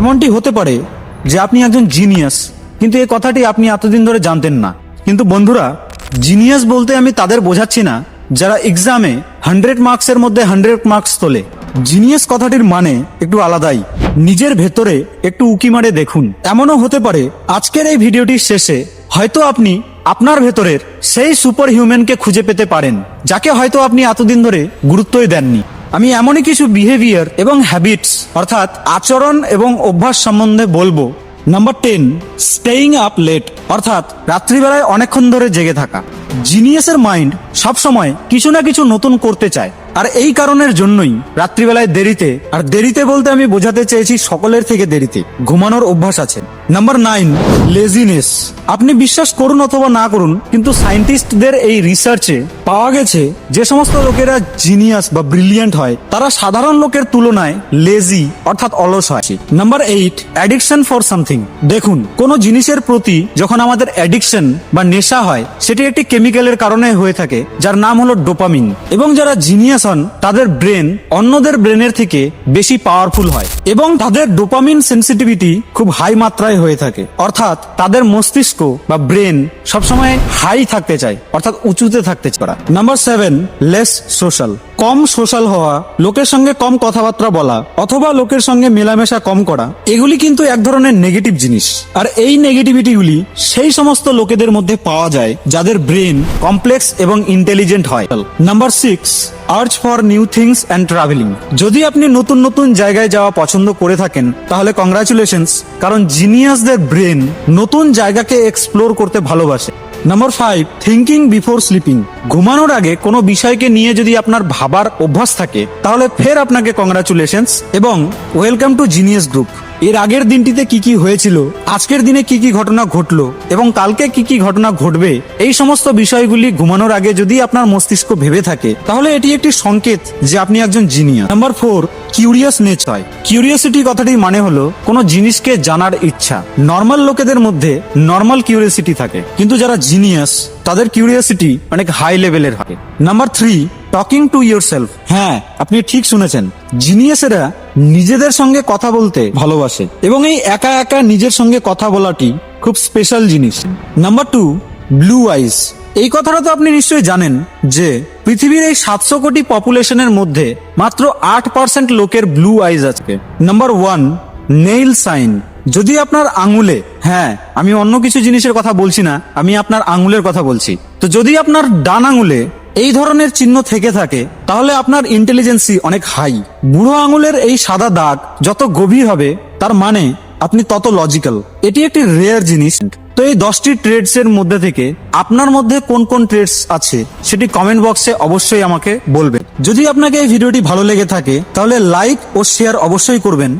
এমনটি হতে পারে যে আপনি একজন জিনিয়াস। কিন্তু এই কথাটি আপনি এতদিন ধরে জানতেন না। কিন্তু বন্ধুরা, জিনিয়াস বলতে আমি তাদের বোঝাচ্ছি না, যারা এক্সামে হান্ড্রেড মার্কসের মধ্যে হান্ড্রেড মার্কস তোলে। জিনিয়াস কথাটির মানে একটু আলাদাই। নিজের ভেতরে একটু উকি মারে দেখুন। এমনও হতে পারে, আজকের এই ভিডিওটির শেষে হয়তো আপনি আপনার ভেতরের সেই সুপার হিউম্যানকে খুঁজে পেতে পারেন, যাকে হয়তো আপনি এতদিন ধরে গুরুত্বই দেননি। আমি এমনই কিছু বিহেভিয়ার এবং হ্যাবিটস অর্থাৎ আচরণ এবং অভ্যাস সম্বন্ধে বলব। Number ten staying up late অর্থাৎ রাত্রিবেলায় অনেকক্ষণ ধরে জেগে থাকা। জিনিয়াসের মাইন্ড সবসময় কিছু না কিছু নতুন করতে চায়। আর এই কারণের জন্যই রাত্রিবেলায় দেরিতে, আর দেরিতে বলতে আমি বোঝাতে চেয়েছি সকলের থেকে দেরিতে, ঘুমানোর অভ্যাস আছে। নাম্বার নাইন লেজিনেস আপনি বিশ্বাস করুন অথবা না করুন, কিন্তু সায়েন্টিস্টদের এই রিসার্চে পাওয়া গেছে যে সমস্ত লোকেরা জিনিয়াস বা ব্রিলিয়ান্ট হয়, তারা সাধারণ লোকের তুলনায় লেজি অর্থাৎ অলস হয়। Number eight addiction for something দেখুন, কোন জিনিসের প্রতি যখন আমাদের অ্যাডিকশন বা নেশা হয়, সেটি একটি কেমিক্যালের কারণে হয়ে থাকে, যার নাম হলো ডোপামিন এবং যারা জিনিয়াস হন তাদের ব্রেন অন্যদের ব্রেনের থেকে বেশি পাওয়ারফুল হয় এবং তাদের ডোপামিন সেন্সিটিভিটি খুব হাই মাত্রায় হয়ে থাকে। অর্থাৎ তাদের মস্তিষ্ক বা ব্রেন সবসময় হাই থাকতে চায়, অর্থাৎ উঁচুতে থাকতে চায়। নাম্বার সেভেন লেস সোশ্যাল কম সোশ্যাল হওয়া, লোকের সঙ্গে কম কথাবার্তা বলা, অথবা লোকের সঙ্গে মেলামেশা কম করা, এগুলি কিন্তু এক ধরনের নেগেটিভ জিনিস। আর এই নেগেটিভিটিগুলি সেই সমস্ত লোকেদের মধ্যে পাওয়া যায় যাদের ব্রেন কমপ্লেক্স এবং ইন্টেলিজেন্ট হয়। Number six search for new things and travelling যদি আপনি নতুন নতুন জায়গায় যাওয়া পছন্দ করে থাকেন, তাহলে কংগ্রাচুলেশনস কারণ জিনিয়াসদের ব্রেন নতুন জায়গাকে এক্সপ্লোর করতে ভালোবাসে। Number five thinking before sleeping ঘুমানোর আগে কোনো বিষয়কে নিয়ে যদি আপনার ভাবার অভ্যাস থাকে, তাহলে ফের আপনাকে কংগ্রাচুলেশনস এবং ওয়েলকাম টু জিনিয়াস গ্রুপ এর আগের দিনটিতে কি কি হয়েছিল? আজকের দিনে কি কি ঘটনা ঘটলো? এবং কালকে কি কি ঘটনা ঘটবে? এই সমস্ত বিষয়গুলি ঘুমানোর আগে যদি আপনার মস্তিষ্ক ভেবে থাকে, তাহলে এটি একটি সংকেত যে আপনি একজন genius. Number four curious nature হয়। কিউরিয়াসিটি কথাটির মানে হলো কোনো জিনিসকে জানার ইচ্ছা। নর্মাল লোকেদের মধ্যে নর্মাল কিউরিয়াসিটি থাকে। কিন্তু যারা জিনিয়াস, তাদের কিউরিয়াসিটি অনেক হাই লেভেলের হয়। Number three talking to yourself হ্যাঁ আপনি ঠিক শুনেছেন। জিনিয়াসেরা নিজেদের সঙ্গে কথা বলতে ভালোবাসে এবং এই একা একা নিজের সঙ্গে কথা বলাটি খুব স্পেশাল জিনিস। নাম্বার টু ব্লু আইস এই কথাটা তো আপনি নিশ্চয়ই জানেন যে পৃথিবীর এই সাতশো কোটি পপুলেশনের মধ্যে মাত্র আট পার্সেন্ট লোকের ব্লু আইজ আছে। নাম্বার ওয়ান নেইল সাইন যদি আপনার আঙুলে হ্যাঁ আমি অন্য কিছু জিনিসের কথা বলছি না, আমি আপনার আঙুলের কথা বলছি। তো যদি আপনার ডান আঙুলে এই ধরনের চিহ্ন থেকে থাকে, তাহলে আপনার ইন্টেলিজেন্সি অনেক হাই বুড়ো আঙুলের এই সাদা দাগ যত গভীর হবে, তার মানে আপনি তত লজিক্যাল এটি একটি রেয়ার জিনিস। তো এই দশটি ট্রেডস এর মধ্যে থেকে আপনার মধ্যে কোন কোন ট্রেডস আছে, সেটি কমেন্ট বক্সে অবশ্যই আমাকে বলবেন। যদি আপনাকে এই ভিডিওটি ভালো লেগে থাকে, তাহলে লাইক ও শেয়ার অবশ্যই করবেন।